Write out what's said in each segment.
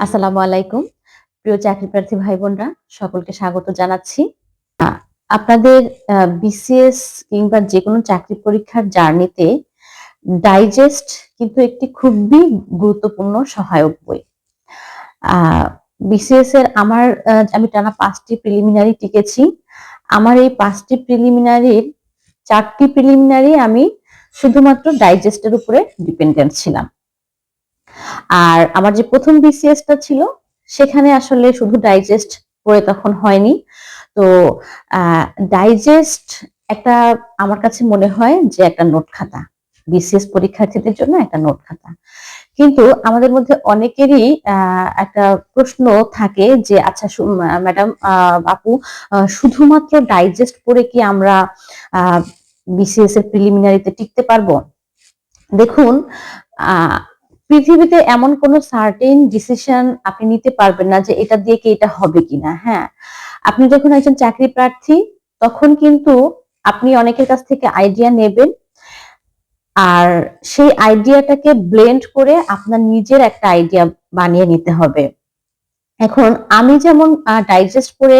আসসালামু আলাইকুম। প্রিয় চাকরি প্রার্থী ভাই বোনরা সকলকে স্বাগত জানাচ্ছি। আপনাদের বিসিএস কিংবা যে কোনো চাকরি পরীক্ষার জার্নিতে ডাইজেস্ট কিন্তু একটি খুবই গুরুত্বপূর্ণ সহায়ক বই। বিসিএস এর আমার আমি টানা পাঁচটি প্রিলিমিনারি টিকেছি। আমার এই পাঁচটি প্রিলিমিনারির চারটি প্রিলিমিনারি আমি শুধুমাত্র ডাইজেস্টের উপরে ডিপেন্ডেন্ট ছিলাম। আর আমার যে প্রথম বিসিএসটা ছিল সেখানে আসলে শুধু ডাইজেস্ট পড়ে তখন হয়নি। তো ডাইজেস্ট একটা আমার কাছে মনে হয় যে একটা নোট খাতা। বিসিএস পরীক্ষার্থীদের জন্য একটা নোট খাতা। কিন্তু আমাদের মধ্যে অনেকেরই একটা প্রশ্ন থাকে যে আচ্ছা ম্যাডাম আহ, শুধুমাত্র ডাইজেস্ট পড়ে কি আমরা বিসিএস এর প্রিলিমিনারিতে টিকতে পারব? দেখুন পৃথিবীতে এমন কোনো সার্টেন ডিসিশন আপনি নিতে পারবেন না যে এটা দিয়ে কি এটা হবে কিনা হ্যাঁ? আপনি যখন একজন চাকরি প্রার্থী, তখন কিন্তু আপনি অনেকের কাছ থেকে আইডিয়া নেবেন। আর সেই আইডিয়াটাকে ব্লেন্ড করে আপনার নিজের একটা আইডিয়া বানিয়ে নিতে হবে। এখন আমি যেমন ডাইজেস্ট করে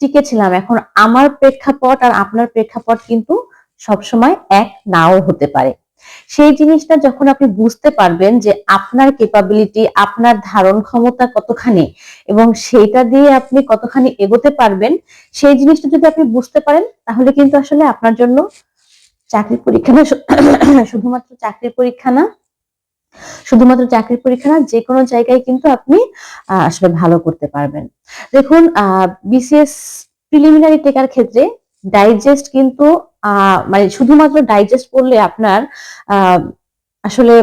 টিকেছিলাম, এখন আমার প্রেক্ষাপট আর আপনার প্রেক্ষাপট কিন্তু সবসময় এক নাও হতে পারে। সেই জিনিসটা যখন আপনি বুঝতে পারবেন যে আপনার কেপাবিলিটি আপনার ধারণ ক্ষমতা কতখানি এবং সেটা দিয়ে আপনি কতখানি এগোতে পারবেন, সেই জিনিসটা যদি আপনি বুঝতে পারেন, তাহলে কিন্তু আসলে আপনার জন্য চাকরি পরীক্ষা না শুধুমাত্র চাকরির পরীক্ষা না, শুধুমাত্র চাকরির পরীক্ষা না, যে কোনো জায়গায় কিন্তু আপনি আসলে ভালো করতে পারবেন। দেখুন বিসিএস প্রিলিমিনারি টেকার ক্ষেত্রে ডাইজেস্ট কিন্তু মানে শুধুমাত্র ডাইজেস্ট করলে আপনার আসলে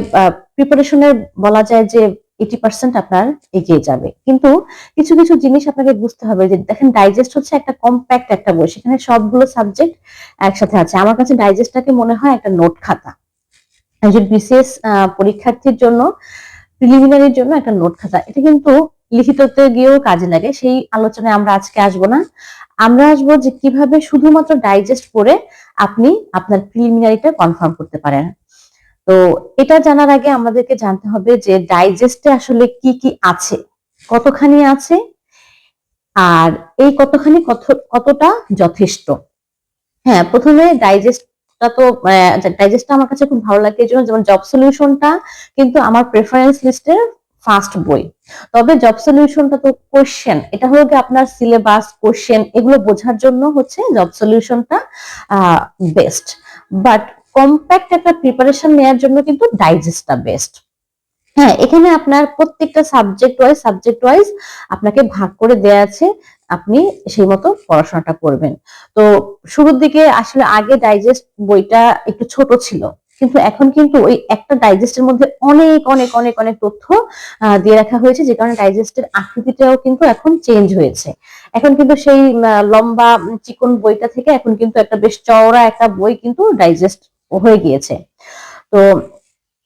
প্রিপারেশনের বলা যায় যে এইটি পার্সেন্ট আপনার এগিয়ে যাবে। কিন্তু কিছু কিছু জিনিস আপনাকে বুঝতে হবে যে, দেখেন ডাইজেস্ট হচ্ছে একটা কম্প্যাক্ট একটা বই, সেখানে সবগুলো সাবজেক্ট একসাথে আছে। আমার কাছে ডাইজেস্টটাকে মনে হয় একটা নোট খাতা। একজন বিসিএস পরীক্ষার্থীর জন্য প্রিলিমিনারির জন্য একটা নোট খাতা। এটা কিন্তু লিখিততে গিয়েও কাজে লাগে, সেই আলোচনায় আমরা আজকে আসব না। আমরা আসব যে কীভাবে শুধুমাত্র ডাইজেস্ট করে আপনি আপনার প্রিলিমিনারিটা কনফার্ম করতে পারেন। তো এটা জানার আগে আমাদেরকে জানতে হবে যে ডাইজেস্টে আসলে কি কি আছে, কতখানি আছে, আর এই কতখানি কত, কতটা যথেষ্ট। হ্যাঁ প্রথমে ডাইজেস্টটা তো ডাইজেস্টটা আমার কাছে খুব ভালো লাগে, এই জন্য যেমন জব সলিউশনটা কিন্তু আমার প্রেফারেন্স লিস্টের ফার্স্ট বই। তবে জব সলিউশনটা তো কোশ্চেন এটা হলো কি আপনার সিলেবাস কোশ্চেন এগুলো বোঝার জন্য হচ্ছে জব সলিউশনটা বেস্ট বাট কম্প্যাক্ট একটা প্রিপারেশন নেওয়ার জন্য কিন্তু ডাইজেস্টটা বেস্ট হ্যাঁ এখানে আপনার প্রত্যেকটা সাবজেক্ট ওয়াইজ সাবজেক্ট ওয়াইজ আপনাকে ভাগ করে দেয়া আছে, আপনি সেই মতো পড়াশোনাটা করবেন। তো শুরুর দিকে আসলে আগে ডাইজেস্ট বইটা একটু ছোট ছিল। কিন্তু এখন কিন্তু ওই একটা ডাইজেস্টের মধ্যে অনেক অনেক অনেক অনেক তথ্য দিয়ে রাখা হয়েছে, যে কারণে ডাইজেস্টের আকৃতিটাও কিন্তু এখন চেঞ্জ হয়েছে। এখন কিন্তু সেই লম্বা চিকন বইটা থেকে এখন কিন্তু একটা বেশ চওড়া একটা বই কিন্তু ডাইজেস্ট হয়ে গিয়েছে। তো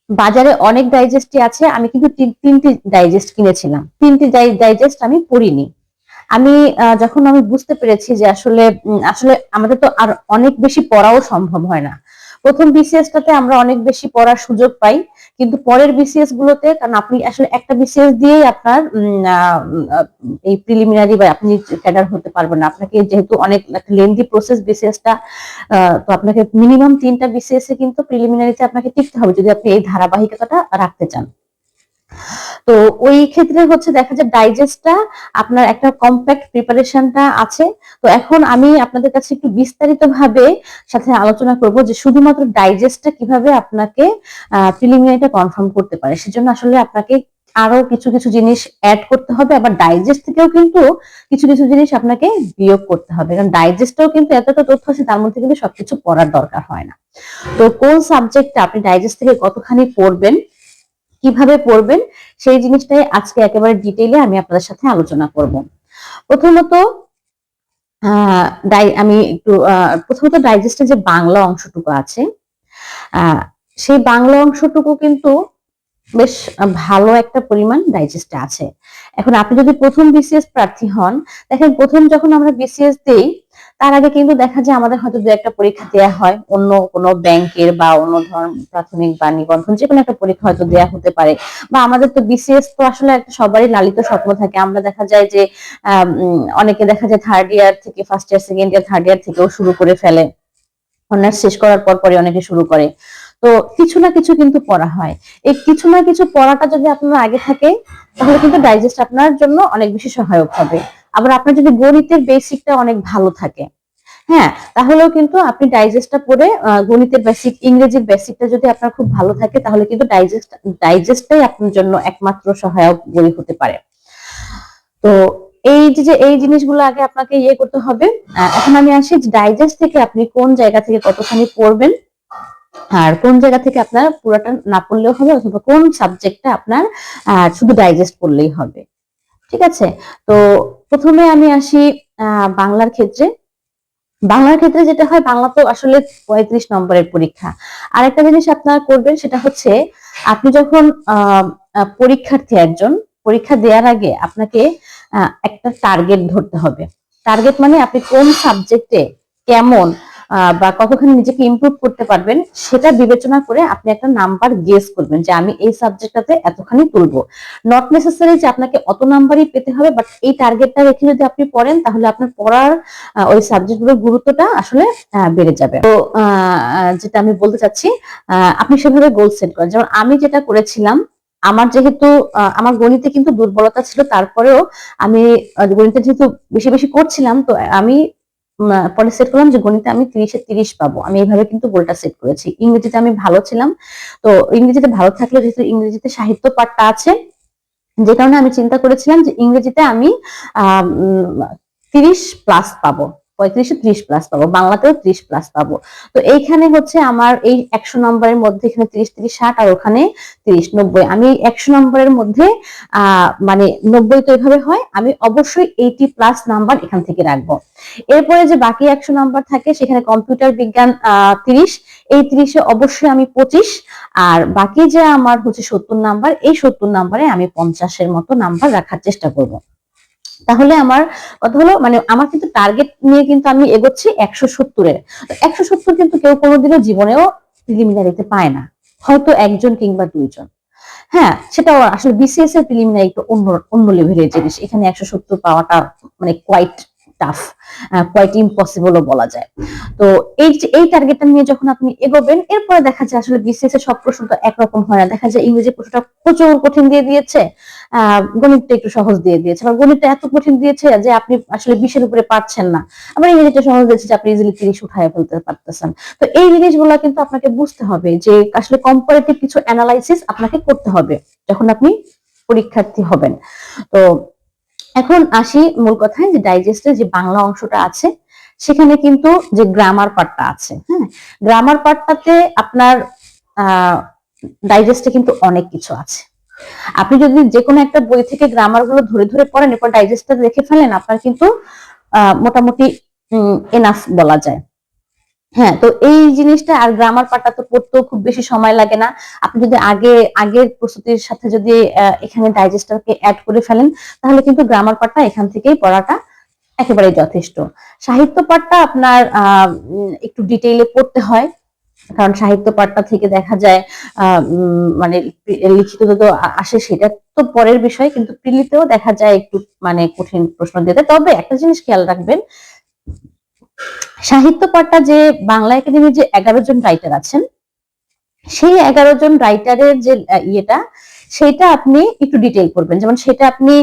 বাজারে অনেক ডাইজেস্টই আছে, আমি কিন্তু তিন- তিনটি ডাইজেস্ট কিনেছিলাম। তিনটি ডাইজেস্ট আমি পড়িনি। আমি যখন আমি বুঝতে পেরেছি যে আসলে আসলে আমাদের তো আর অনেক বেশি পড়াও সম্ভব হয় না। প্রথম বিসিএস টাতে আমরা অনেক বেশি পড়ার সুযোগ পাই, কিন্তু পরের বিসিএস গুলোতে, কারণ আপনি আসলে একটা বিসিএস দিয়েই আপনার এই প্রিলিমিনারি বা আপনি ক্যাডার হতে পারবেন না। আপনাকে যেহেতু অনেক লেন্দি প্রসেস বিসিএসটা তো আপনাকে মিনিমাম তিনটা বিসিএস এ কিন্তু প্রিলিমিনারিতে আপনাকে টিকতে হবে যদি আপনি এই ধারাবাহিকতাটা রাখতে চান। তো ওই ক্ষেত্রে হচ্ছে দেখা যায় ডাইজেস্টটা আপনার একটা কম্প্যাক্ট প্রিপারেশনটা আছে। তো এখন আমি আপনাদের কাছে একটু বিস্তারিত ভাবে সাথে আলোচনা করব যে শুধুমাত্র ডাইজেস্টটা কীভাবে আপনাকে প্রিলিমিনারিটা কনফার্ম করতে পারে। সেজন্য আসলে আপনাকে আরও কিছু কিছু জিনিস অ্যাড করতে হবে। আবার ডাইজেস্ট থেকেও কিন্তু কিছু কিছু জিনিস আপনাকে বিয়োগ করতে হবে। কারণ ডাইজেস্টটাও কিন্তু এত এত তথ্য আছে, তার মধ্যে কিন্তু সবকিছু পড়ার দরকার হয় না। তো কোন সাবজেক্টটা আপনি ডাইজেস্ট থেকে কতখানি পড়বেন কীভাবে পড়বেন সেই জিনিসটাই আজকে একেবারে ডিটেইলে আমি আপনাদের সাথে আলোচনা করব। প্রথমত আমি একটু প্রথমত ডাইজেস্টের যে বাংলা অংশটুকু আছে সেই বাংলা অংশটুকু কিন্তু বেশ ভালো একটা পরিমাণ ডাইজেস্টে আছে। এখন আপনি যদি প্রথম বিসিএস প্রার্থী হন, দেখেন প্রথম যখন আমরা বিসিএস দেই তার আগে কিন্তু দেখা যায় আমাদের হয়তো দু একটা পরীক্ষা দেওয়া হয়। অন্য কোনো ব্যাংকের বা অন্য ধরনের প্রাথমিক বা নিবন্ধন যে কোনো একটা পরীক্ষা হয়তো দেওয়া হতে পারে। বা আমাদের তো বিসিএস তো আসলে একটা সবারই লালিত স্বপ্ন থাকে। আমরা দেখা যায় যে অনেকে দেখা যায় থার্ড ইয়ার থেকে first year second year third year থেকেও শুরু করে ফেলে। অনার্স শেষ করার পর পরে অনেকে শুরু করে। তো কিছু না কিছু কিন্তু পড়া হয়। এই কিছু না কিছু পড়াটা যদি আপনার আগে থাকে, তাহলে কিন্তু ডাইজেস্ট আপনার জন্য অনেক বেশি সহায়ক হবে। আবার আপনার যদি গণিতের বেসিকটা অনেক ভালো থাকে হ্যাঁ? তাহলেও কিন্তু আপনি ডাইজেস্টটা পড়ে গণিতের বেসিক ইংরেজির বেসিকটা যদি আপনার খুব ভালো থাকে, তাহলে কিন্তু ডাইজেস্ট ডাইজেস্টটাই আপনার জন্য একমাত্র সহায়ক বই হতে পারে। তো এই যে এই জিনিসগুলো আগে আপনাকে ইয়ে করতে হবে। এখন আমি আসি ডাইজেস্ট থেকে আপনি কোন জায়গা থেকে কতখানি পড়বেন, আর কোন জায়গা থেকে আপনার পুরোটা না পড়লেও হবে, অথবা কোন সাবজেক্টটা আপনার শুধু ডাইজেস্ট করলেই হবে। ঠিক আছে? তো প্রথমে আমি আসি বাংলার ক্ষেত্রে। বাংলার ক্ষেত্রে যেটা হয়, বাংলা তো আসলে পঁয়ত্রিশ নম্বরের পরীক্ষা। আরেকটা জিনিস আপনারা করবেন, সেটা হচ্ছে আপনি যখন পরীক্ষার্থী একজন, পরীক্ষা দেওয়ার আগে আপনাকে একটা টার্গেট ধরতে হবে। টার্গেট মানে আপনি কোন সাবজেক্টে কেমন বা কতখানি নিজেকে ইমপ্রুভ করতে পারবেন, সেটা বিবেচনা করে আপনি একটা নাম্বার গেস করবেন যে আমি এই সাবজেক্টটাতে এতখানি তুলবো। নট নেসেসারি যে আপনাকে অত নাম্বারই পেতে হবে বাট এই টার্গেটটা রেখে যদি আপনি পড়েন, তাহলে আপনার পড়ার ওই সাবজেক্টগুলোর গুরুত্বটা আসলে বেড়ে যাবে। তো যেটা আমি বলতে চাচ্ছি আপনি সেভাবে গোল সেট করেন। যেমন আমি যেটা করেছিলাম, আমার যেহেতু আমার গণিতে কিন্তু দুর্বলতা ছিল, তারপরেও আমি গণিতে যেহেতু বেশি বেশি করছিলাম, তো আমি পরে সেট করলাম যে গণিতে আমি তিরিশে তিরিশ পাবো। আমি এইভাবে কিন্তু গোলটা সেট করেছি। ইংরেজিতে আমি ভালো ছিলাম। তো ইংরেজিতে ভালো থাকলে যেহেতু ইংরেজিতে সাহিত্য পাঠটা আছে, যে কারণে আমি চিন্তা করেছিলাম যে ইংরেজিতে আমি, আহ তিরিশ প্লাস পাবো। পঁয়ত্রিশে ত্রিশ প্লাস পাবো, বাংলাতেও ত্রিশ প্লাস পাবো। তো এইখানে হচ্ছে আমার এই একশো নম্বরের মধ্যে এখানে তিরিশ তিরিশ, ষাট আর ওখানে তিরিশ, নব্বই। আমি একশো নম্বরের মধ্যে মানে নব্বই তো এভাবে হয়, আমি অবশ্যই এইটি প্লাস নাম্বার এখান থেকে রাখব। এরপরে যে বাকি একশো নাম্বার থাকে, সেখানে কম্পিউটার বিজ্ঞান তিরিশ। এই তিরিশে অবশ্যই আমি পঁচিশ। আর বাকি যে আমার হচ্ছে সত্তর নাম্বার এই সত্তর নাম্বারে আমি পঞ্চাশের মতো নাম্বার রাখার চেষ্টা করব। তাহলে আমার কথা হলো মানে আমার কিন্তু টার্গেট নিয়ে কিন্তু আমি এগোচ্ছি একশো সত্তরের একশো সত্তর কিন্তু কেউ কোনোদিনও জীবনেও প্রিলিমিনারিতে পায় না। হয়তো একজন কিংবা দুইজন। হ্যাঁ সেটাও আসলে বিসিএস এর প্রিলিমিনারি একটু অন্য অন্য লেভেলের জিনিস। এখানে একশো সত্তর পাওয়াটা মানে কোয়াইট টাফ কোয়াইট ইম্পসিবলও বলা যায়। তো এই এই টার্গেটটা নিয়ে যখন আপনি এগোবেন, এরপরে দেখা যায় আসলে বিসিএস এর সব প্রশ্ন তো একরকম হয় না। দেখা যায় ইংরেজি প্রশ্নটা প্রচুর কঠিন দিয়ে দিয়েছে গণিতটা একটু সহজ দিয়ে দিয়েছে। বা গণিতটা এত কঠিন দিয়েছে যে আপনি আসলে বিশের উপরে পারছেন না। আবার ইংরেজিটা সহজ দিয়েছে যে আপনি ইজিলি তিরিশ উঠায় ফেলতে পারতেছেন। তো এই জিনিসগুলো কিন্তু আপনাকে বুঝতে হবে যে, আসলে কম্পারেটিভ কিছু অ্যানালাইসিস আপনাকে করতে হবে যখন আপনি পরীক্ষার্থী হবেন। তো এখন আসি মূল কথায় যে ডাইজেস্টের যে বাংলা অংশটা আছে, সেখানে কিন্তু যে গ্রামার পার্টটা আছে হ্যাঁ? গ্রামার পার্টটাতে আপনার ডাইজেস্টে কিন্তু অনেক কিছু আছে। আপনি যদি যে কোনো একটা বই থেকে গ্রামারগুলো ধরে ধরে পড়েন, এরপর ডাইজেস্টটা দেখে ফেলেন, আপনার কিন্তু মোটামুটি এনাফ বলা যায়। হ্যাঁ তো এই জিনিসটা আর গ্রামার পার্টটা তো পড়তেও খুব বেশি সময় লাগে না। আপনি যদি আগে, আগের প্রস্তুতির সাথে যদি এখানে ডাইজেস্টারকে অ্যাড করে ফেলেন, তাহলে কিন্তু গ্রামার পার্টটা এখান থেকেই পড়াটা একেবারে যথেষ্ট। সাহিত্য পাঠটা আপনার একটু ডিটেইলে পড়তে হয়, কারণ সাহিত্য পাঠটা থেকে দেখা যায় মানে লিখিত তো আসে সেটা তো পরের বিষয়, কিন্তু প্রিলিতেও দেখা যায় একটু মানে কঠিন প্রশ্ন দিতে তবে একটা জিনিস খেয়াল রাখবেন সাহিত্য পাঠটা যে বাংলা একাডেমির যে এগারো জন রাইটার আছেন, সেই এগারো জন রাইটারের যে ইয়েটা সেটা আপনি একটু ডিটেল করবেন। যেমন সেটা আপনি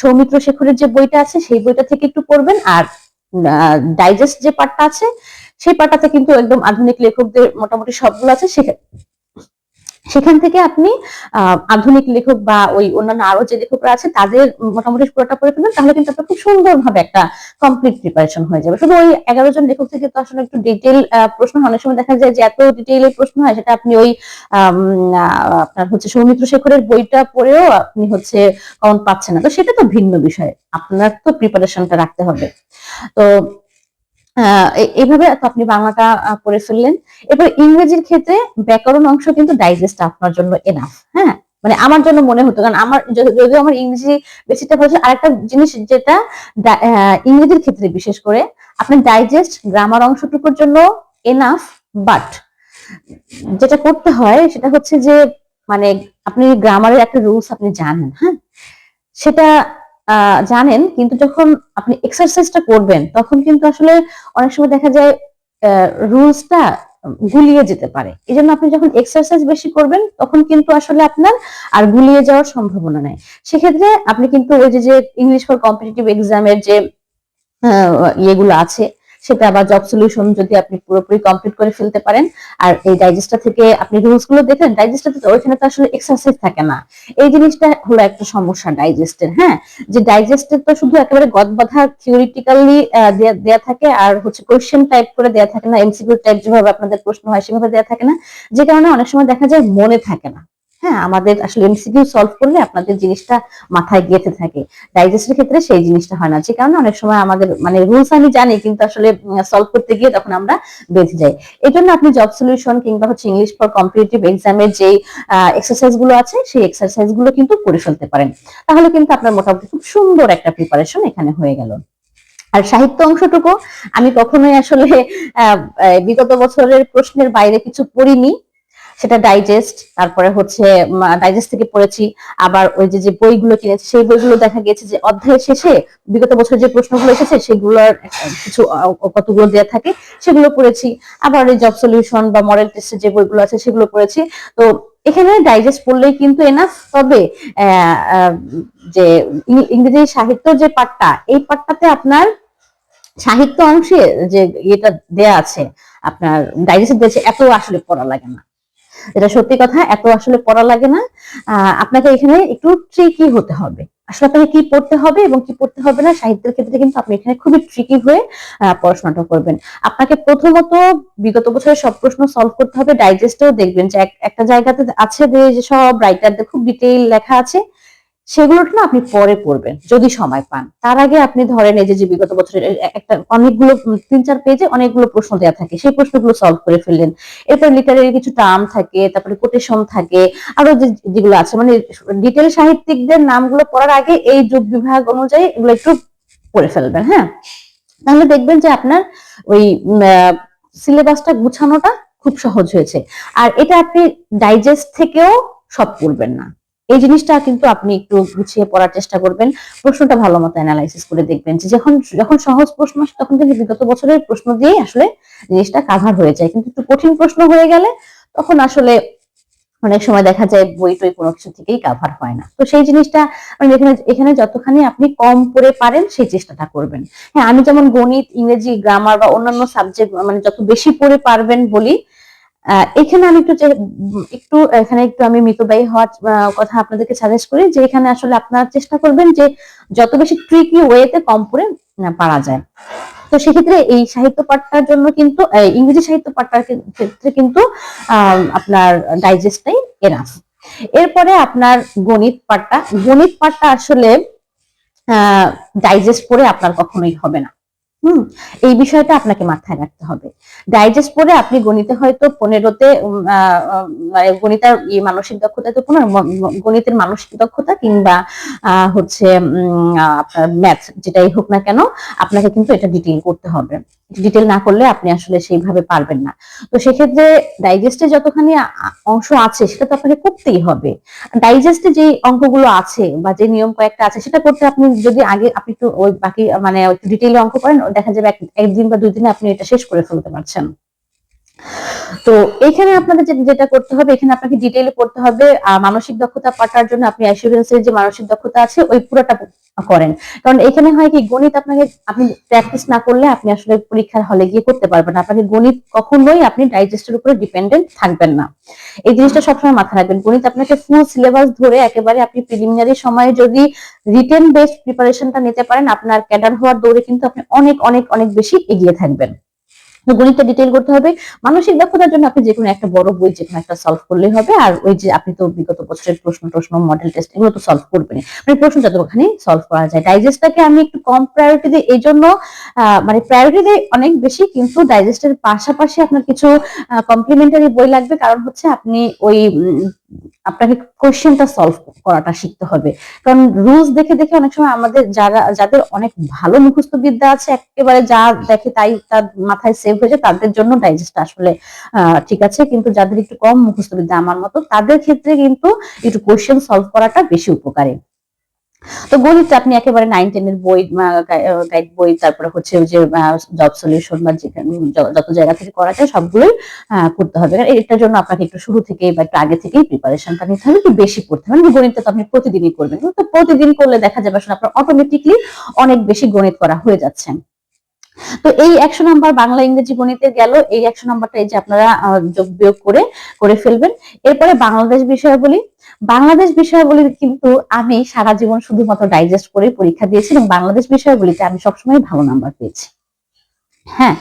সৌমিত্র শেখরের যে বইটা আছে, সেই বইটা থেকে একটু পড়বেন। আর ডাইজেস্ট যে পার্টটা আছে, সেই পার্টটাতে কিন্তু একদম আধুনিক লেখকদের মোটামুটি সবগুলো আছে, সেখানে সেখান থেকে আপনি আধুনিক লেখক বা ওই অন্যান্য আরও যে লেখকরা আছে, তাদের মোটামুটি পুরোটা পড়ে ফেলবেন তাহলে কিন্তু আপনার খুব সুন্দরভাবে একটা কমপ্লিট প্রিপারেশন হয়ে যাবে। শুধু ওই এগারো জন লেখক থেকে তো আসলে একটু ডিটেল প্রশ্ন অনেক সময় দেখা যায় যে এত ডিটেইলের প্রশ্ন হয়, সেটা আপনি ওই আপনার হচ্ছে সৌমিত্র শেখরের বইটা পড়েও আপনি হচ্ছে কাউন্ট পাচ্ছেন না। তো সেটা তো ভিন্ন বিষয়। আপনার তো প্রিপারেশনটা রাখতে হবে। তো আহ, এ- এইভাবে তো আপনি বাংলাটা পড়ে ফেললেন। এবার ইংরেজির ক্ষেত্রে ব্যাকরণ অংশ কিন্তু ডাইজেস্ট আপনার জন্য এনাফ হ্যাঁ? মানে আমার জন্য মনে হতো কারণ আমার য- যদিও আমার ইংরেজি বেশিটা হচ্ছে আরেকটা জিনিস যেটা ইংরেজির ক্ষেত্রে বিশেষ করে আপনার ডাইজেস্ট গ্রামার অংশটুকুর জন্য এনাফ বাট যেটা করতে হয় সেটা হচ্ছে যে মানে আপনি গ্রামারের একটা রুলস আপনি জানেন হ্যাঁ? সেটা জানেন, কিন্তু যখন আপনি এক্সারসাইজটা করবেন, তখন কিন্তু আসলে অনেক সময় দেখা যায় রুলসটা গুলিয়ে যেতে পারে। এই জন্য আপনি যখন এক্সারসাইজ বেশি করবেন, তখন কিন্তু আসলে আপনার আর গুলিয়ে যাওয়ার সম্ভাবনা নেই। সেক্ষেত্রে আপনি কিন্তু ওই যে ইংলিশ ফর কম্পিটিটিভ এক্সামের যে ইয়েগুলো আছে সেটা বা জব সলিউশন যদি আপনি পুরোপুরি কমপ্লিট করে ফেলতে পারেন। আর এই ডাইজেস্টটা থেকে আপনি রুলসগুলো দেখেন ডাইজেস্টটা ওইখানে তো আসলে এক্সারসাইজ থাকে না। এই জিনিসটা হলো একটা সমস্যা ডাইজেস্টের হ্যাঁ? যে ডাইজেস্টের তো শুধু একেবারে গদ গদবাধা থিওরিটিক্যালি দেয়া থাকে, আর হচ্ছে কোয়েশ্চেন টাইপ করে দেয়া থাকে না এমসিকিউ টাইপ যেভাবে আপনাদের প্রশ্ন হয় সেভাবে দেয়া থাকে না। যে কারণে অনেক সময় দেখা যায় মনে থাকে না। হ্যাঁ আমাদের আসলে এমসিকিউ সলভ করলে আপনাদের জিনিসটা মাথায় গেঁথে থাকে। ডাইজেস্টের ক্ষেত্রে সেই জিনিসটা হয় না, যে কারণে অনেক সময় আমাদের মানে রুলস আমি জানি, কিন্তু আসলে সলভ করতে গিয়ে তখন আমরা বেঁধে যাই। এই জন্য আপনি জব সলিউশন কিংবা হচ্ছে ইংলিশ ফর কম্পিটিটিভ এক্সামের যে এক্সারসাইজগুলো আছে, সেই এক্সারসাইজগুলো কিন্তু করে ফেলতে পারেন। তাহলে কিন্তু আপনার মোটামুটি খুব সুন্দর একটা প্রিপারেশন এখানে হয়ে গেল। আর সাহিত্য অংশটুকু, আমি কখনোই আসলে বিগত বছরের প্রশ্নের বাইরে কিছু পড়িনি। সেটা ডাইজেস্ট তারপরে হচ্ছে ডাইজেস্ট থেকে পড়েছি, আবার ওই যে যে বইগুলো কিনেছি, সেই বইগুলো দেখা গেছে যে অধ্যায়ের শেষে বিগত বছর যে প্রশ্নগুলো এসেছে, সেগুলোর কিছু কতগুলো দেওয়া থাকে, সেগুলো পড়েছি। আবার এই জব সলিউশন বা মডেল টেস্টের যে বইগুলো আছে, সেগুলো পড়েছি। তো এখানে ডাইজেস্ট পড়লেই কিন্তু এনাফ তবে যে ইংরেজি সাহিত্য যে পাঠটা, এই পাঠটাতে আপনার সাহিত্য অংশে যে এটা দেয়া আছে, আপনার ডাইজেস্ট দিয়েছে এত আসলে পড়া লাগে না। এটা সত্যি কথা, এত আসলে পড়া লাগে না। আপনাকে এখানে একটু ট্রিকি হতে হবে। আসলে আপনাকে কি পড়তে হবে এবং কি পড়তে হবে না, সাহিত্যের ক্ষেত্রে কিন্তু আপনি এখানে খুবই ট্রিকি হয়ে পড়াশোনাটা করবেন। আপনাকে প্রথমত বিগত বছরের সব প্রশ্ন সলভ করতে হবে ডাইজেস্টেও দেখবেন যে এক- একটা জায়গাতে আছে যে সব রাইটারদের খুব ডিটেইল লেখা আছে। সেগুলো না আপনি পরে পড়বেন, যদি সময় পান। তার আগে আপনি ধরেন এই যে বিগত বছরের একটা অনেকগুলো তিন চার পেজে অনেকগুলো প্রশ্ন দেওয়া থাকে। সেই প্রশ্নগুলো সলভ করে ফেললেন। এরপর লিটারেরি কিছু টার্ম থাকে, তারপরে কোটেশন থাকে আরও যেগুলো আছে মানে ডিটেল সাহিত্যিকদের নামগুলো পড়ার আগে এই যুগ বিভাগ অনুযায়ী এগুলো একটু পড়ে ফেলবেন হ্যাঁ? তাহলে দেখবেন যে আপনার ওই সিলেবাসটা গুছানোটা খুব সহজ হয়েছে। আর এটা আপনি ডাইজেস্ট থেকেও সব করবেন না। এই জিনিসটা কিন্তু আপনি একটু গুছিয়ে পড়ার চেষ্টা করবেন। প্রশ্নটা ভালো মতো অ্যানালাইসিস করে দেখবেন যে যখন যখন সহজ প্রশ্ন আসে তখন কিন্তু বিগত বছরের প্রশ্ন দিয়েই আসলে জিনিসটা কাভার হয়ে যায়। কিন্তু একটু কঠিন প্রশ্ন হয়ে গেলে তখন আসলে অনেক সময় দেখা যায় বই টই কোনো কিছু থেকেই কাভার হয় না। তো সেই জিনিসটা মানে এখানে এখানে যতখানি আপনি কম পড়ে পারেন সেই চেষ্টাটা করবেন। হ্যাঁ আমি যেমন গণিত, ইংরেজি গ্রামার বা অন্যান্য সাবজেক্ট মানে যত বেশি পড়ে পারবেন বলি এখানে আমি একটু একটু এখানে একটু আমি মিতব্যয়ী হওয়ার কথা আপনাদেরকে সাজেস্ট করি যে এখানে আসলে আপনারা চেষ্টা করবেন যে যত বেশি ট্রিকি ওয়েতে কম আহ, পারা যায়। তো সেক্ষেত্রে এই সাহিত্য পাঠটার জন্য কিন্তু ইংরেজি সাহিত্য পাঠটার ক্ষেত্রে কিন্তু আপনার ডাইজেস্টটাই এনাফ এরপরে আপনার গণিত পাঠটা। গণিত পাঠটা আসলে ডাইজেস্ট পড়ে আপনার কখনোই হবে না। হুম, এই বিষয়টা আপনাকে মাথায় রাখতে হবে। ডাইজেস্ট পড়ে আপনি গণিতে হয়তো পনেরোতে মানে গণিতার মানসিক দক্ষতা তো কোনো গণিতের মানসিক দক্ষতা কিংবা হচ্ছে আপনার ম্যাথ যেটাই হোক না কেন, আপনাকে কিন্তু এটা ডিটেইল করতে হবে। ডিটেল না করলে আপনি আসলে সেইভাবে পারবেন না। তো সেক্ষেত্রে ডাইজেস্টে যতখানি অংশ আছে সেটা তো আপনাকে করতেই হবে। ডাইজেস্টে যে অঙ্কগুলো আছে বা যে নিয়ম কয়েকটা আছে সেটা করতে আপনি যদি আগে, আপনি একটু ওই বাকি মানে একটু অঙ্ক করেন, দেখা যাবে একদিন বা দুই দিনে আপনি এটা শেষ করে ফেলতে পারছেন। তো এখানে আপনাদের যেটা করতে হবে, এখানে আপনাকে ডিটেইলে পড়তে হবে মানসিক দক্ষতা পাঠার জন্য আপনি অ্যাসুরেন্সের যে মানসিক দক্ষতা আছে, ওই পুরোটা করেন। কারণ এখানে হয় কি, গণিত আপনাকে, আপনি প্র্যাকটিস না করলে আপনি আসলে পরীক্ষার হলে গিয়ে করতে পারবেন না। আপনাকে গণিত কখনোই আপনি ডাইজেস্টের উপরে ডিপেন্ডেন্ট থাকবেন না। এই জিনিসটা সবসময় মাথায় রাখবেন। গণিত আপনাকে ফুল সিলেবাস ধরে একেবারে আপনি প্রিলিমিনারি সময়ে যদি রিটেন বেসড প্রিপারেশনটা নিতে পারেন, আপনার ক্যাডার হওয়ার দৌড়ে কিন্তু আপনি অনেক অনেক অনেক বেশি এগিয়ে থাকবেন। গণিতটা ডিটেল করতে হবে। মানসিক দক্ষতার জন্য আপনি যে কোনো একটা বড় বই যে কোনো একটা সলভ করলেই হবে। আর ওই যে আপনি তো বিগত বছরের প্রশ্ন প্রশ্ন মডেল টেস্ট এগুলো তো সলভ করবেন মানে প্রশ্ন যতখানি সলভ করা যায়। ডাইজেস্টটাকে আমি একটু কম প্রায়োরিটি দিই। এই জন্য মানে প্রায়োরিটি দিই অনেক বেশি, কিন্তু ডাইজেস্টের পাশাপাশি আপনার কিছু কমপ্লিমেন্টারি বই লাগবে। কারণ হচ্ছে আপনি ওই আপনাকে কোয়েশ্চেনটা সলভ করাটা শিখতে হবে। কারণ রুলস দেখে দেখে অনেক সময় আমাদের যারা, যাদের অনেক ভালো মুখস্থ বিদ্যা আছে, একেবারে যা দেখে তাই তার মাথায় সেভ হয়ে যায়, তাদের জন্য ডাইজেস্ট আসলে ঠিক আছে। কিন্তু যাদের একটু কম মুখস্থ বিদ্যা আমার মতো, তাদের ক্ষেত্রে কিন্তু একটু কোয়েশ্চেন সলভ করাটা বেশি উপকারী। তো গণিত আপনি একেবারে নাইন টেনের বই গাইড বই, তারপরে হচ্ছে যে জব সলিউশন বা যত জায়গা থেকে করা যায় সবগুলোই করতে হবে। কারণ এটার জন্য আপনাকে একটু শুরু থেকে বা একটু আগে থেকেই প্রিপারেশনটা নিতে হবে, একটু বেশি পড়তে হবে। মানে গণিতটা তো আপনি প্রতিদিনই করবেন। তো প্রতিদিন করলে দেখা যাবে আসলে আপনার অটোমেটিকলি অনেক বেশি গণিত করা হয়ে যাচ্ছে। তো এই একশো নাম্বার বাংলা ইংরেজি গণিতে গেল। এই একশো নাম্বারটা এই যে আপনারা যোগ বিয়োগ করে করে ফেলবেন। এরপরে বাংলাদেশ বিষয়াবলী। বাংলাদেশ বিষয়াবলী কিন্তু আমি সারা জীবন শুধুমাত্র ডাইজেস্ট করে পরীক্ষা দিয়েছি এবং বাংলাদেশ বিষয়াবলীতে আমি সবসময় ভালো নাম্বার পেয়েছি। হ্যাঁ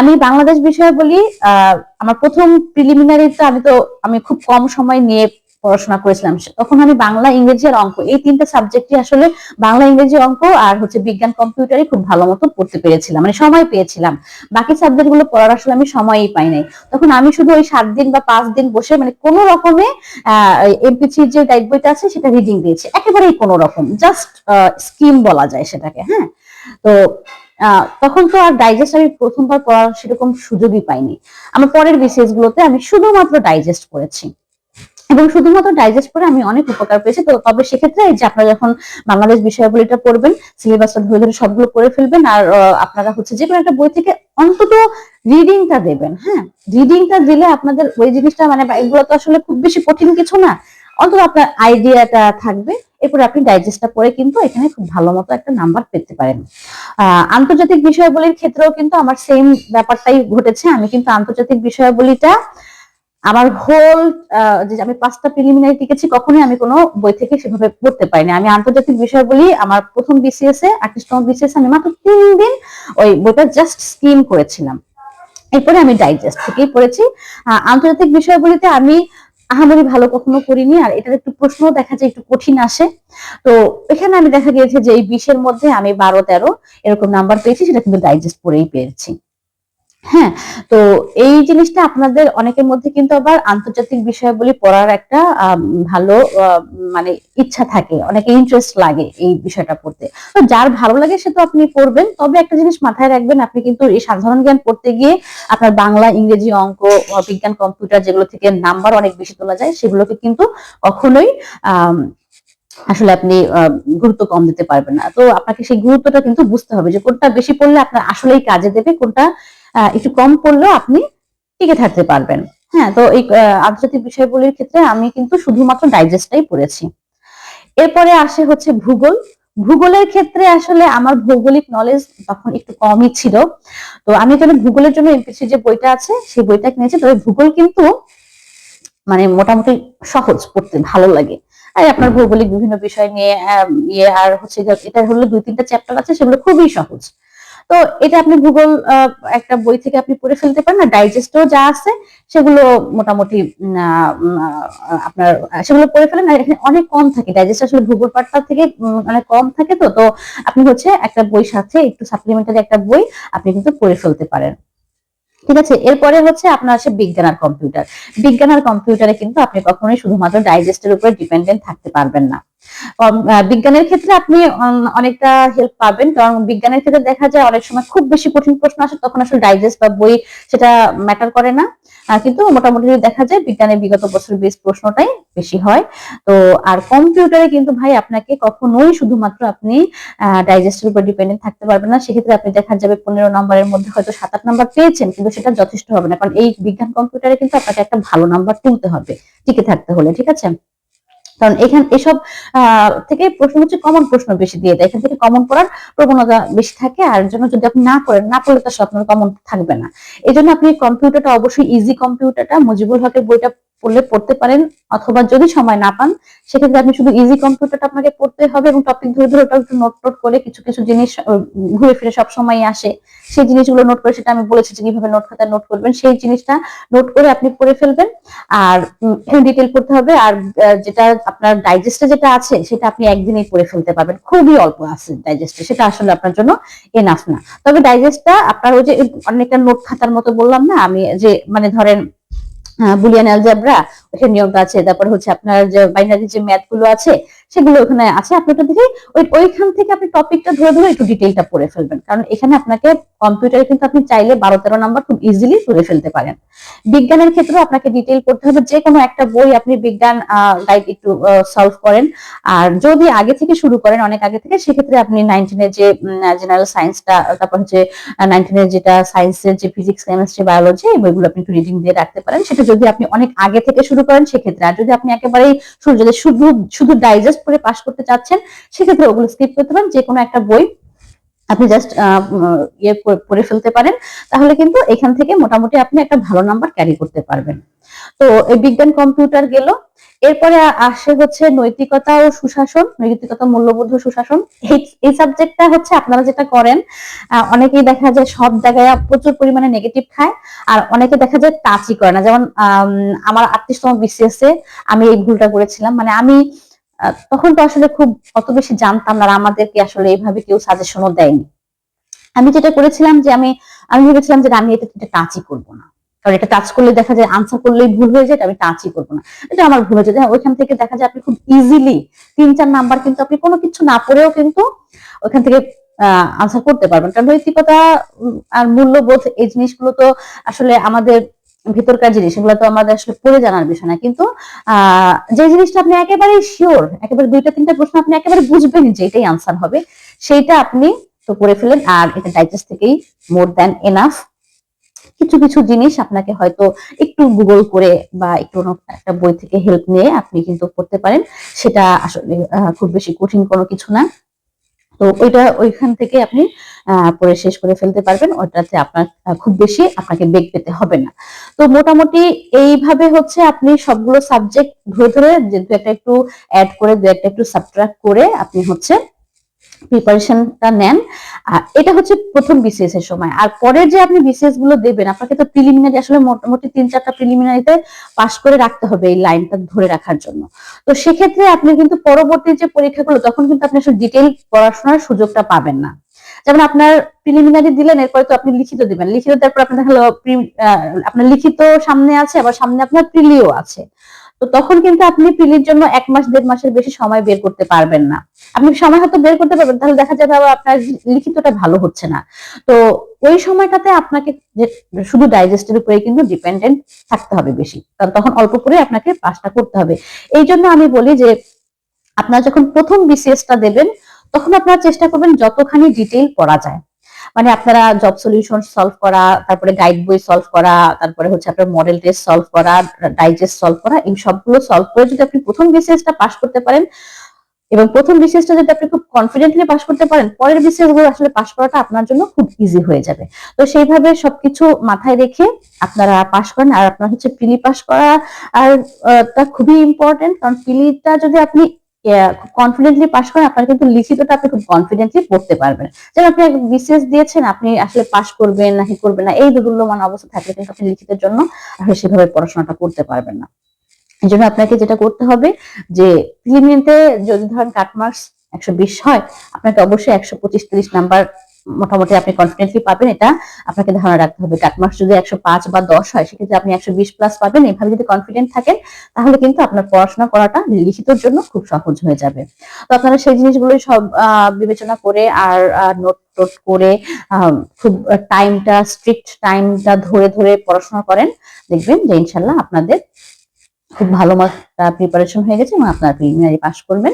আমি বাংলাদেশ বিষয়াবলী আহ, আমার প্রথম প্রিলিমিনারি তো আমি তো আমি খুব কম সময় নিয়ে পড়াশোনা করেছিলাম। তখন আমি বাংলা, ইংরেজি আর অঙ্ক, এই তিনটা সাবজেক্টই আসলে বাংলা, ইংরেজি, অঙ্ক আর হচ্ছে বিজ্ঞান কম্পিউটারই খুব ভালো মতো পড়তে পেরেছিলাম মানে সময় পেয়েছিলাম। বাকি সাবজেক্টগুলো পড়ার আসলে আমি সময়ই পাই নাই। তখন আমি শুধু ওই সাত দিন বা পাঁচ দিন বসে মানে কোনো রকমে এমপিসি যে গাইড বইটা আছে সেটা রিডিং দিয়েছি। একেবারেই কোনো রকম জাস্ট স্কিম বলা যায় সেটাকে হ্যাঁ? তো তখন তো আর ডাইজেস্ট আমি প্রথমবার পড়ার সেরকম সুযোগই পাইনি। আমার পরের বিসিএস গুলোতে আমি শুধুমাত্র ডাইজেস্ট করেছি। এবং শুধুমাত্র ডাইজেস্ট করে আমি অনেক উপকার পেয়েছি। তো তবে সেক্ষেত্রে এই যে আপনারা যখন বাংলাদেশ বিষয়াবলীটা পড়বেন সিলেবাসটা ধরে ধরে সবগুলো করে ফেলবেন আর আপনারা হচ্ছে যে কোনো একটা বই থেকে অন্তত রিডিংটা দেবেন হ্যাঁ? রিডিংটা দিলে আপনাদের ওই জিনিসটা মানে এগুলো তো আসলে খুব বেশি কঠিন কিছু না। অন্তত আপনার আইডিয়াটা থাকবে। এরপরে আপনি ডাইজেস্টটা করে কিন্তু এখানে খুব ভালো মতো একটা নাম্বার পেতে পারেন। আন্তর্জাতিক বিষয়াবলীর ক্ষেত্রেও কিন্তু আমার সেম ব্যাপারটাই ঘটেছে। আমি কিন্তু আন্তর্জাতিক বিষয়াবলীটা আমার হোল যে আমি পাঁচটা প্রিলিমিনারি টিকেছি, কখনোই আমি কোনো বই থেকে সেভাবে পড়তে পারিনি। আমি আন্তর্জাতিক বিষয়গুলি, আমার প্রথম বিসিএস এ আটত্রিশতম বিসিএস আমি মাত্র তিন দিন ওই বইটা জাস্ট স্কিম করেছিলাম। এরপরে আমি ডাইজেস্ট থেকেই পড়েছি। আন্তর্জাতিক বিষয়গুলিতে আমি আহামরি ভালো কখনো করিনি আর এটার একটু প্রশ্ন দেখা যায়, একটু কঠিন আসে। তো এখানে আমি দেখা গিয়েছে যে এই বিশের মধ্যে আমি বারো তেরো, এরকম নাম্বার পেয়েছি, সেটা কিন্তু ডাইজেস্ট পড়েই পেয়েছি। হ্যাঁ তো এই জিনিসটা আপনাদের অনেকের মধ্যে কিন্তু আবার আন্তর্জাতিক বিষয়াবলী পড়ার একটা ভালো মানে ইচ্ছা থাকে, অনেকে ইন্টারেস্ট লাগে এই বিষয়টা পড়তে। তো যার ভালো লাগে সে তো আপনি পড়বেন, তবে একটা জিনিস মাথায় রাখবেন, আপনি কিন্তু এই সাধারণ জ্ঞান পড়তে গিয়ে আপনার বাংলা, ইংরেজি অঙ্ক বিজ্ঞান, কম্পিউটার যেগুলো থেকে নাম্বার অনেক বেশি তোলা যায়, সেগুলোকে কিন্তু কখনোই আসলে আপনি গুরুত্ব কম দিতে পারবেন না। তো আপনাকে সেই গুরুত্বটা কিন্তু বুঝতে হবে যে কোনটা বেশি পড়লে আপনার আসলেই কাজে দেবে, কোনটা একটু কম পড়লেও আপনি টিকে থাকতে পারবেন। হ্যাঁ তো এই আন্তর্জাতিক বিষয়গুলির ক্ষেত্রে আমি কিন্তু শুধুমাত্র ডাইজেস্টটাই পড়েছি। এরপরে আসে হচ্ছে ভূগোল। ভূগোলের ক্ষেত্রে আসলে আমার ভৌগোলিক নলেজ তখন একটু কমই ছিল। তো আমি এখানে ভূগোলের জন্য এমপিসি যে বইটা আছে, সেই বইটা কিনেছি। তবে ভূগোল কিন্তু মানে মোটামুটি সহজ পড়তে, ভালো লাগে। আর আপনার ভৌগোলিক বিভিন্ন বিষয় নিয়ে ইয়ে আর হচ্ছে এটা হলো দুই তিনটা চ্যাপ্টার আছে, সেগুলো খুবই সহজ। তো এটা আপনি গুগল একটা বই থেকে আপনি পড়ে ফেলতে পারেন। আর ডাইজেস্টও যা আছে, সেগুলো মোটামুটি আপনার সেগুলো পড়ে ফেলেন। আর এখানে অনেক কম থাকে। ডাইজেস্ট আসলে ভূগোল পাঠটা থেকে অনেক কম থাকে তো। তো আপনি হচ্ছে একটা বই সাথে একটু সাপ্লিমেন্টারি একটা বই আপনি কিন্তু পড়ে ফেলতে পারেন। ঠিক আছে? এরপরে হচ্ছে আপনার আছে বিজ্ঞান আর কম্পিউটার। বিজ্ঞান আর কম্পিউটারে কিন্তু আপনি কখনোই শুধুমাত্র ডাইজেস্টের উপরে ডিপেন্ডেন্ট থাকতে পারবেন না। বিজ্ঞানের ক্ষেত্রে আপনি অনেকটা হেল্প পাবেন। কারণ বিজ্ঞানের ক্ষেত্রে দেখা যায় অনেক সময় খুব বেশি কঠিন প্রশ্ন আসে, তখন আসলে ডাইজেস্ট বা বই সেটা ম্যাটার করে না। কিন্তু মোটামুটি দেখা যায় বিজ্ঞানের বিগত বছর বেশ প্রশ্নটাই বেশি হয়। তো আর কম্পিউটারে কিন্তু ভাই আপনাকে কখনোই শুধুমাত্র আপনি ডাইজেস্টের উপর ডিপেন্ডেন্ট থাকতে পারবেন না। সেক্ষেত্রে আপনি দেখা যাবে পনেরো নম্বরের মধ্যে হয়তো সাত, আট নাম্বার পেয়েছেন, কিন্তু সেটা যথেষ্ট হবে না। কারণ এই বিজ্ঞান কম্পিউটারে কিন্তু আপনাকে একটা ভালো নাম্বার তুলতে হবে, টিকে থাকতে হলে, ঠিক আছে? কারণ এখান, এসব থেকে প্রশ্ন হচ্ছে কমন প্রশ্ন বেশি দিয়ে দেয়। এখান থেকে কমন পড়ার প্রবণতা বেশি থাকে, আর জন্য যদি আপনি না করেন না পড়লে তো আসলে আপনার কমন থাকবে না। এই জন্য আপনি কম্পিউটারটা অবশ্যই ইজি কম্পিউটারটা মুজিবুল হকের বইটা পড়লে পড়তে পারেন অথবা যদি সময় না পান, সেক্ষেত্রে আপনি শুধু ইজি কম্পিউটারটা আপনাকে পড়তে হবে এবং টপিক ধরে ধরে ওটা একটু নোট টোট করে কিছু কিছু জিনিস ঘুরে ফিরে সব সময় আসে। সেই জিনিসগুলো নোট করে সেটা আমি বলেছি যে কীভাবে নোট খাতায় নোট করবেন, সেই জিনিসটা নোট করে আপনি পড়ে ফেলবেন। আর ডিটেল পড়তে হবে আর যেটা আপনার ডাইজেস্টে যেটা আছে সেটা আপনি একদিনেই পড়ে ফেলতে পারবেন। খুবই অল্প আছে ডাইজেস্টে সেটা আসলে আপনার জন্য এনাফ না। তবে ডাইজেস্টটা আপনার ওই যে, অনেকটা নোট খাতার মতো বললাম না, আমি যে মানে ধরেন বুলিয়ান অ্যালজেব্রা এখানে আছে, তারপরে হচ্ছে আপনার যে বাইনারি যে ম্যাথগুলো আছে, সেগুলো ওখানে আছে। আপনি ওটা দেখে ওই, ওইখান থেকে আপনি টপিকটা ধরে ধরে একটু ডিটেইলটা পড়ে ফেলবেন। কারণ এখানে আপনাকে কম্পিউটারে কিন্তু আপনি চাইলে বারো তেরো নাম্বার খুব ইজিলি করে ফেলতে পারেন। বিজ্ঞানের ক্ষেত্রেও আপনাকে ডিটেইল পড়তে হবে। যে কোনো একটা বই আপনি বিজ্ঞান গাইড একটু সলভ করেন। আর যদি আগে থেকে শুরু করেন, অনেক আগে থেকে, সেক্ষেত্রে আপনি নাইনটিনের যে জেনারেল সায়েন্সটা তারপর হচ্ছে নাইনটিনের যেটা সায়েন্সের যে ফিজিক্স কেমিস্ট্রি বায়োলজি এই বইগুলো আপনি একটু রিডিং দিয়ে রাখতে পারেন। সেটা যদি আপনি অনেক আগে থেকে শুরু করেন, সেক্ষেত্রে। আর যদি আপনি একেবারেই শুরু শুধু শুধু ডাইজেস্ট করে পাশ করতে চাচ্ছেন, সেক্ষেত্রে ওগুলো স্কিপ করতে পারেন। যে কোনো একটা বই আপনি জাস্ট ইয়ে পড়ে ফেলতে পারেন। তাহলে কিন্তু এখান থেকে মোটামুটি আপনি একটা ভালো নাম্বার ক্যারি করতে পারবেন। তো এই বিজ্ঞান কম্পিউটার গেল। এরপরে আসে হচ্ছে নৈতিকতা ও সুশাসন, নৈতিকতা মূল্যবোধ সুশাসন। এই সাবজেক্টটা হচ্ছে আপনারা যেটা করেন অনেকেই দেখা যায় সব জায়গায় প্রচুর পরিমাণে নেগেটিভ খায়, আর অনেকে দেখা যায় টাচই করে না। যেমন আমার আটত্রিশতম বিসিএস এ আমি এই ভুলটা করেছিলাম। মানে আমি তখন তো আসলে খুব অত বেশি জানতাম না আমাদেরকে আসলে এইভাবে কেউ সাজেশনও দেয়নি। আমি যেটা করেছিলাম যে আমি আমি ভেবেছিলাম যে আমি এটা টাচই করব না। কারণ এটা টাচ করলে দেখা যায় আনসার করলেই ভুল হয়ে যায় আমি টাচই করব না। এটা আমার ভুল হয়েছে। হ্যাঁ ওইখান থেকে দেখা যায় আপনি খুব ইজিলি তিন, চার নাম্বার কিন্তু আপনি কোনো কিছু না পড়েও কিন্তু ওইখান থেকে আনসার করতে পারবেন। কারণ নৈতিকতা আর মূল্যবোধ, এই জিনিসগুলো তো আসলে আমাদের ভিতরকার জিনিস, এগুলো তো আমাদের আসলে পড়ে জানার বিষয় না। কিন্তু যে জিনিসটা আপনি একেবারে শিওর একেবারে দুইটা, তিনটা প্রশ্ন আপনি একেবারে বুঝবেন যে এটাই আনসার হবে, সেইটা আপনি তো করে ফেলেন আর এটা ডাইজেস্ট থেকেই মোর দ্যান এনাফ কিছু কিছু জিনিস আপনাকে হয়তো একটু গুগল করে বা একটু একটা বই থেকে হেল্প নিয়ে আপনি কিন্তু করতে পারেন। সেটা আসলে খুব বেশি কঠিন কোনো কিছু না। তো ওইটা ওইখান থেকে আপনি পরে শেষ করে ফেলতে পারবেন। ওইটাতে আপনার খুব বেশি আপনাকে বেগ পেতে হবে না। তো মোটামুটি এইভাবে হচ্ছে আপনি সবগুলো সাবজেক্ট ধরে ধরে যে দু একটা একটু অ্যাড করে, দু একটা একটু সাবট্রাক্ট করে আপনি হচ্ছে প্রিপারেশনটা নেন। এটা হচ্ছে প্রথম বিসিএস এর সময়। আর পরের যে আপনি বিসিএসগুলো দেবেন, আপনাকে তো প্রিলিমিনারি আসলে মোটামুটি তিন চারটা প্রিলিমিনারিতে পাস করে রাখতে হবে এই লাইনটা ধরে রাখার জন্য। তো সেক্ষেত্রে আপনি কিন্তু পরবর্তী যে পরীক্ষাগুলো, তখন কিন্তু আপনি আসলে ডিটেল পড়াশোনার সুযোগটা পাবেন না। যেমন আপনার প্রিলিমিনারি দিলেন, এরপরে তো আপনি লিখিত দিবেন। লিখিত তারপর আপনার আপনার লিখিত সামনে আছে, আবার সামনে আপনার প্রিলিও আছে। তো তখন কিন্তু আপনি পিলির জন্য এক মাস, দেড় মাসের বেশি সময় বের করতে পারবেন না। আপনি সময় হয়তো বের করতে পারবেন, তাহলে দেখা যাবে আবার আপনার লিখিতটা ভালো হচ্ছে না। তো ওই সময়টাতে আপনাকে শুধু ডাইজেস্টের উপরে কিন্তু ডিপেন্ডেন্ট থাকতে হবে বেশি। কারণ তখন অল্প করে আপনাকে পাসটা করতে হবে। এই জন্য আমি বলি যে, আপনার যখন প্রথম বিসিএসটা দেবেন, তখন আপনারা চেষ্টা করবেন যতখানি ডিটেইল পড়া যায়। মানে আপনারা জব সলিউশন সলভ করা, তারপরে গাইড বই সলভ করা, তারপরে হচ্ছে আপনার মডেল টেস্ট সলভ করা ডাইজেস্ট সলভ করা, এই সবগুলো সলভ করে যদি আপনি প্রথম বিসিএসটা পাস করতে পারেন এবং প্রথম বিসিএসটা যদি আপনি খুব কনফিডেন্টলি পাস করতে পারেন, পরের বিসিএস আসলে পাস করাটা আপনার জন্য খুব ইজি হয়ে যাবে। তো সেইভাবে সবকিছু মাথায় রেখে আপনারা পাস করেন আর আপনার হচ্ছে পিলি পাস করা আর তা খুবই ইম্পর্টেন্ট কারণ পিলিটা যদি আপনি কনফিডেন্টলি পাশ করেন, আপনার কিন্তু লিখিতটা আপনি খুব কনফিডেন্টলি পড়তে পারবেন। যেন আপনি বিসিএস দিয়েছেন, আপনি আসলে পাশ করবেন নাকি করবেন না, এই দুর্বলমান অবস্থা থাকলে কিন্তু আপনি লিখিতের জন্য আসলে সেভাবে পড়াশোনাটা করতে পারবেন না। এই জন্য আপনাকে যেটা করতে হবে, যে প্রিলিমিনারিতে যদি ধরেন কাটমার্কস একশো বিশ হয়, আপনাকে অবশ্যই একশো পঁচিশ তিরিশ নাম্বার মোটামুটি আপনি কনফিডেন্টলি পাবেন, এটা আপনাকে ধারণা রাখতে হবে। কাটমার্কস যদি একশো পাঁচ বা দশ হয়, সেক্ষেত্রে আপনি একশো বিশ প্লাস পাবেন। এভাবে যদি কনফিডেন্ট থাকেন, তাহলে কিন্তু আপনার পড়াশোনা করাটা লিখিতর জন্য খুব সহজ হয়ে যাবে। তো আপনারা সেই জিনিসগুলোই সব বিবেচনা করে আর নোট টোট করে খুব টাইমটা স্ট্রিক্ট টাইমটা ধরে ধরে পড়াশোনা করেন। দেখবেন যে ইনশাল্লাহ আপনাদের খুব ভালো একটা প্রিপারেশন হয়ে গেছে এবং আপনার প্রিলিমিনারি পাস করবেন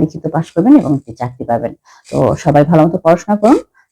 লিখিত পাস করবেন এবং একটি চাকরি পাবেন। তো সবাই ভালো মতো পড়াশোনা করুন।